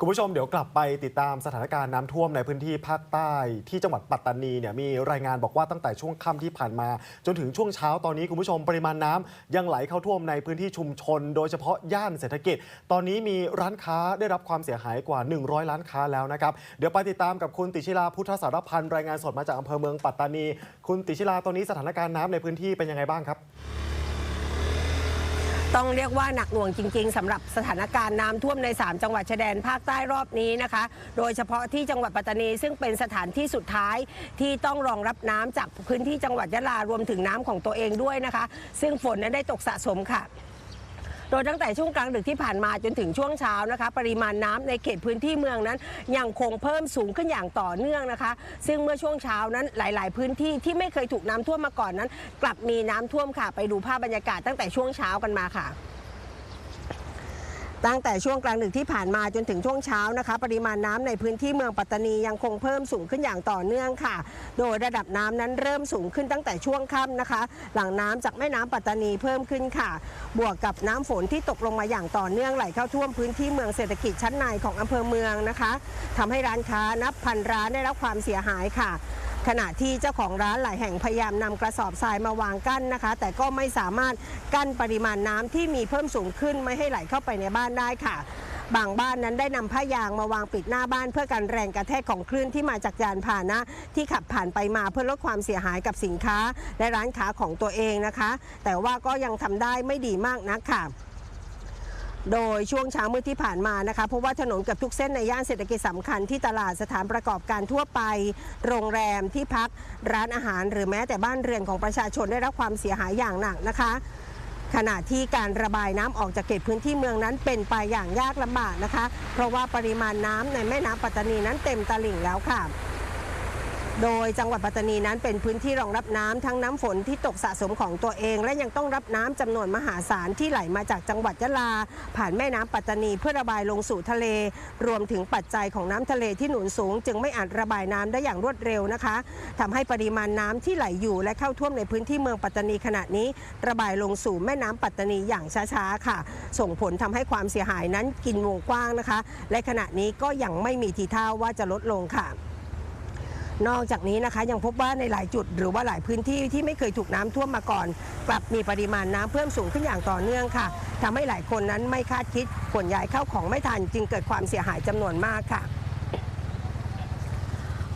คุณผู้ชมเดี๋ยวกลับไปติดตามสถานการณ์น้ำท่วมในพื้นที่ภาคใต้ ที่จังหวัดปัตตานีเนี่ยมีรายงานบอกว่าตั้งแต่ช่วงค่ำที่ผ่านมา จนถึงช่วงเช้าตอนนี้คุณผู้ชมปริมาณน้ำยังไหลเข้าท่วมในพื้นที่ชุมชน โดยเฉพาะย่านเศรษฐกิจ ตอนนี้มีร้านค้าได้รับความเสียหายกว่า 100ร้านค้าแล้วนะครับ เดี๋ยวไปติดตามกับคุณติชิลาพุทธสารพันธ์รายงานสดมาจากอำเภอเมืองปัตตานี คุณติชิลาตอนนี้สถานการณ์น้ำในพื้นที่เป็นยังไงบ้างครับ ต้องเรียกว่าหนักหน่วงจริง ๆสำหรับสถานการณ์น้ำท่วมใน 3 จังหวัดชายแดนภาคใต้รอบนี้นะคะ โดยเฉพาะที่จังหวัดปัตตานีซึ่งเป็นสถานที่สุดท้ายที่ต้องรองรับน้ำจากพื้นที่จังหวัดยะลารวมถึงน้ำของตัวเองด้วยนะคะ ซึ่งฝนนั้นได้ตกสะสมค่ะ โดยตั้งแต่ช่วงกลางดึกที่ผ่านมาจนถึงช่วงเช้านะคะ ปริมาณน้ำในเขตพื้นที่เมืองนั้น ยังคงเพิ่มสูงขึ้นอย่างต่อเนื่องนะคะ ซึ่งเมื่อช่วงเช้านั้นหลาย ๆ พื้นที่ที่ไม่เคยถูกน้ำท่วมมาก่อนนั้น กลับมีน้ำท่วมค่ะ ไปดูภาพบรรยากาศตั้งแต่ช่วงเช้ากันมาค่ะ ตั้งแต่ช่วงกลางดึกที่ผ่านมาจนถึงช่วงเช้านะคะ ปริมาณน้ำในพื้นที่เมืองปัตตานียังคงเพิ่มสูงขึ้นอย่างต่อเนื่องค่ะ โดยระดับน้ำนั้นเริ่มสูงขึ้นตั้งแต่ช่วงค่ำนะคะ หลังน้ำจากแม่น้ำปัตตานีเพิ่มขึ้นค่ะ บวกกับน้ำฝนที่ตกลงมาอย่างต่อเนื่องไหลเข้าท่วมพื้นที่เมืองเศรษฐกิจชั้นในของอำเภอเมืองนะคะทำให้ร้านค้านับพันร้านได้รับความเสียหายค่ะ ขณะที่เจ้าของร้านหลายแห่งพยายามนำกระสอบทรายมาวางกั้นนะคะ แต่ก็ไม่สามารถกั้นปริมาณน้ำที่มีเพิ่มสูงขึ้นไม่ให้ไหลเข้าไปในบ้านได้ค่ะบางบ้านนั้นได้นำผ้ายางมาวางปิดหน้าบ้านเพื่อกันแรงกระแทกของคลื่นที่มาจากยานพาหนะ ที่ขับผ่านไปมาเพื่อลดความเสียหายกับสินค้า และร้านค้าของตัวเองนะคะ แต่ว่าก็ยังทำได้ไม่ดีมากนักค่ะ โดยช่วงเช้ามืดที่ผ่านมานะคะเพราะว่าถนนเกับทุกเส้นในย่านเศรษฐกิจสำคัญที่ตลาดสถานประกอบการทั่วไป โรงแรมที่พักร้านอาหาร หรือแม้แต่บ้านเรือนของประชาชนได้รับความเสียหายอย่างหนักนะคะขณะที่การระบายน้ำออกจากเขตพื้นที่เมืองนั้นเป็นไปอย่างยากลำบากนะคะ เพราะว่าปริมาณน้ำในแม่น้ำปัตตานีนั้นเต็มตลิ่งแล้วค่ะ โดยจังหวัดปัตตานีนั้นเป็นพื้นที่รองรับน้ำทั้งน้ำฝนที่ตกสะสมของตัวเอง และยังต้องรับน้ำจำนวนมหาศาลที่ไหลมาจากจังหวัดยะลา ผ่านแม่น้ำปัตตานีเพื่อระบายลงสู่ทะเล รวมถึงปัจจัยของน้ำทะเลที่หนุนสูง จึงไม่อาจระบายน้ำได้อย่างรวดเร็วนะคะทำให้ปริมาณน้ำที่ไหลอยู่และเข้าท่วมในพื้นที่เมืองปัตตานีขณะนี้ ระบายลงสู่แม่น้ำปัตตานีอย่างช้าๆค่ะ ส่งผลทำให้ความเสียหายนั้นกินวงกว้างนะคะ และขณะนี้ก็ยังไม่มีทีท่าว่าจะลดลงค่ะ นอกจากนี้นะคะ ยังพบว่าในหลายจุดหรือว่าหลายพื้นที่ที่ไม่เคยถูกน้ำท่วมมาก่อน กลับมีปริมาณน้ำเพิ่มสูงขึ้นอย่างต่อเนื่องค่ะทำให้หลายคนนั้นไม่คาดคิดขนย้ายเข้าของไม่ทัน จึงเกิดความเสียหายจำนวนมากค่ะ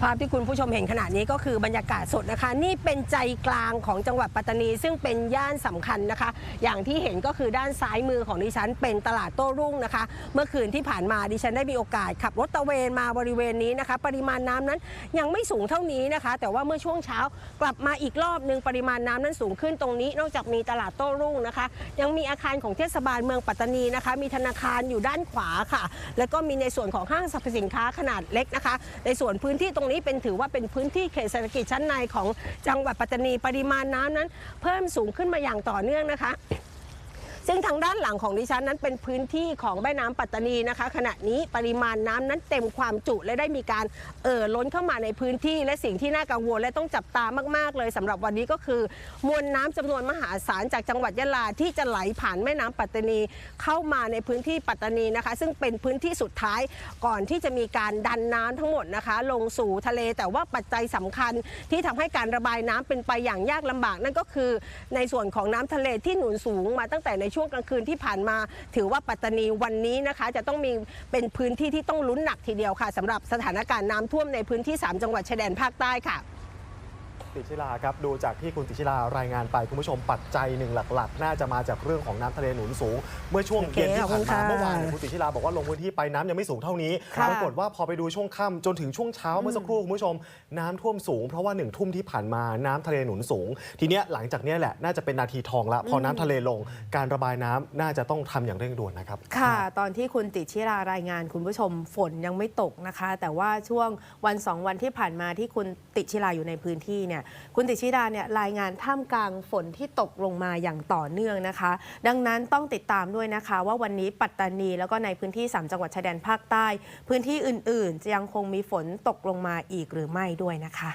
ภาพที่คุณผู้ชมเห็นขณะนี้ก็คือบรรยากาศสดนะคะ นี่เป็นใจกลางของจังหวัดปัตตานี ซึ่งเป็นย่านสำคัญนะคะ อย่างที่เห็นก็คือด้านซ้ายมือของดิฉัน เป็นตลาดโต้รุ่งนะคะ เมื่อคืนที่ผ่านมาดิฉันได้มีโอกาสขับรถตะเวนมาบริเวณนี้นะคะ ปริมาณน้ำนั้นยังไม่สูงเท่านี้นะคะ แต่ว่าเมื่อช่วงเช้ากลับมาอีกรอบหนึ่งปริมาณน้ำนั้นสูงขึ้นตรงนี้ นอกจากมีตลาดโต้รุ่งนะคะ ยังมีอาคารของเทศบาลเมืองปัตตานีนะคะ มีธนาคารอยู่ด้านขวาค่ะ แล้วก็มีในส่วนของห้างสรรพสินค้าขนาดเล็กนะคะ ในส่วนพื้นที่ตรงนี้เป็นถือว่าเป็นพื้นที่เขตเศรษฐกิจชั้นในของจังหวัดปัตตานีปริมาณน้ำนั้น เพิ่มสูงขึ้นมาอย่างต่อเนื่องนะคะ ซึ่งทางด้านหลังของดิฉันนั้นเป็นพื้นที่ของแม่น้ำปัตตานีนะคะ ขณะนี้ปริมาณน้ำนั้นเต็มความจุและได้มีการเอ่อล้นเข้ามาในพื้นที่ และสิ่งที่น่ากังวลและต้องจับตามาก ๆ เลยสำหรับวันนี้ก็คือ มวลน้ำจำนวนมหาศาลจากจังหวัดยะลาที่จะไหลผ่านแม่น้ำปัตตานี เข้ามาในพื้นที่ปัตตานีนะคะ ซึ่งเป็นพื้นที่สุดท้ายก่อนที่จะมีการดันน้ำทั้งหมดนะคะ ลงสู่ทะเลแต่ว่าปัจจัยสำคัญที่ทำให้การระบายน้ำเป็นไปอย่างยากลำบาก นั่นก็คือในส่วนของน้ำทะเลที่หนุนสูงมาตั้งแต่ในช่วงกลางคืนที่ผ่านมา ถือว่าปัตตานีวันนี้นะคะ จะต้องมีเป็นพื้นที่ที่ต้องลุ้นหนักทีเดียวค่ะสำหรับสถานการณ์น้ำท่วมในพื้นที่ 3 จังหวัดชายแดนภาคใต้ค่ะ ติชิลาครับดูจากที่คุณติชิลารายงานไปคุณผู้ชมปัจจัยหนึ่งหลัก ๆ น่าจะมาจากเรื่องของน้ำทะเลหนุนสูง เมื่อช่วงโอเคเย็นที่ผ่านขอบคุณมาค่ะเมื่อวานเนี่ยคุณติชิลาบอกว่าลงพื้นที่ไปน้ำยังไม่สูงเท่านี้ค่ะปรากฏว่าพอไปดูช่วงค่ำจนถึงช่วงเช้าเมื่อสักครู่คุณผู้ชม น้ำท่วมสูงเพราะว่าหนึ่งทุ่มที่ผ่านมาน้ำทะเลหนุนสูง ทีเนี้ยหลังจากเนี้ยแหละน่าจะเป็นนาทีทองละพอน้ำทะเลลง การระบายน้ำน่าจะต้องทำอย่างเร่งด่วนนะครับค่ะ ตอนที่คุณติชิรารายงานคุณผู้ชมฝนยังไม่ตกนะคะ แต่ว่าช่วงวันสองวันที่ผ่านมาที่คุณติชิราอยู่ในพื้นที่เนี่ยคุณติชิดาเนี่ยรายงานท่ามกลางฝนที่ตกลงมาอย่างต่อเนื่องนะคะ ดังนั้นต้องติดตามด้วยนะคะ ว่าวันนี้ปัตตานีแล้วก็ในพื้นที่ 3 จังหวัดชายแดนภาคใต้ พื้นที่อื่น ๆ จะยังคงมีฝนตกลงมาอีกหรือไม่ด้วยนะคะ